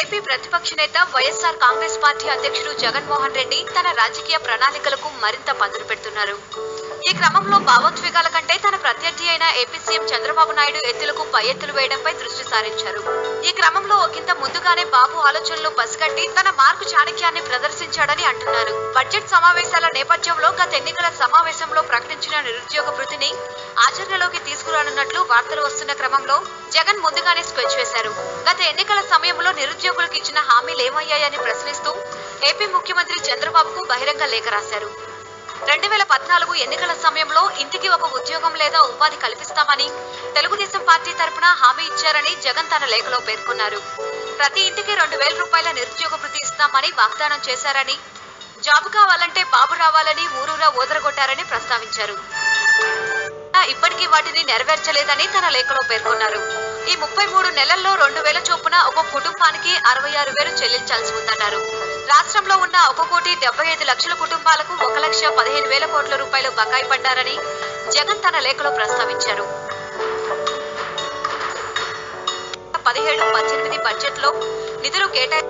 AP ప్రతిపక్ష నేత YSR Congress party అధ్యక్షుడు జగన్మోహన్ రెడ్డి తన రాజకీయ ప్రణాళికలకు మరింత పదును పెడుతున్నారు. ఈ క్రమంలో భావోద్వేగాల కంటే తన ప్రత్యర్థి అయిన ఏపీ సీఎం చంద్రబాబు నాయుడు ఎత్తులకు పై ఎత్తులు వేయడంపై దృష్టి సారించారు. ఈ క్రమంలో ఒకంత ముందుగానే బాబు ఆలోచనలు పసిగట్టి తన మార్కు చాణక్యాన్ని ప్రదర్శించాడని అంటున్నారు. బడ్జెట్ సమావేశాల నేపథ్యంలో గత ఎన్నికల సమావేశంలో ప్రకటించిన నిరుద్యోగ వృత్తిని ఆచరణలోకి తీసుకురానున్నట్లు వార్తలు వస్తున్న క్రమంలో జగన్ ముందుగానే స్కెచ్ వేశారు. గత ఎన్నికల సమయంలో నిరుద్యోగులకు ఇచ్చిన హామీలు ఏమయ్యాయని ప్రశ్నిస్తూ ఏపీ ముఖ్యమంత్రి చంద్రబాబుకు బహిరంగ లేఖ రాశారు. రెండు వేల పద్నాలుగు ఎన్నికల సమయంలో ఇంటికి ఒక ఉద్యోగం లేదా ఉపాధి కల్పిస్తామని తెలుగుదేశం పార్టీ తరపున హామీ ఇచ్చారని జగన్ తన లేఖలో పేర్కొన్నారు. ప్రతి ఇంటికి రెండు వేల రూపాయల నిరుద్యోగ వృత్తి ఇస్తామని వాగ్దానం చేశారని జాబ్ కావాలంటే బాబు రావాలని ఊరూరా ఓదరగొట్టారని ప్రస్తావించారు. ఇప్పటికీ వాటిని నెరవేర్చలేదని తన లేఖలో పేర్కొన్నారు. ఈ ముప్పై మూడు నెలల్లో రెండు వేల చొప్పున ఒక కుటుంబానికి అరవై ఆరు వేలు చెల్లించాల్సి ఉందన్నారు. రాష్ట్రంలో ఉన్న ఒక కోటి డెబ్బై ఐదు లక్షల కుటుంబాలకు ఒక లక్ష పదిహేను వేల కోట్ల రూపాయలు బకాయి పడ్డారని జగన్ తన లేఖలో ప్రస్తావించారు. పదిహేడు పద్దెనిమిది బడ్జెట్లో నిధులు కేటాయి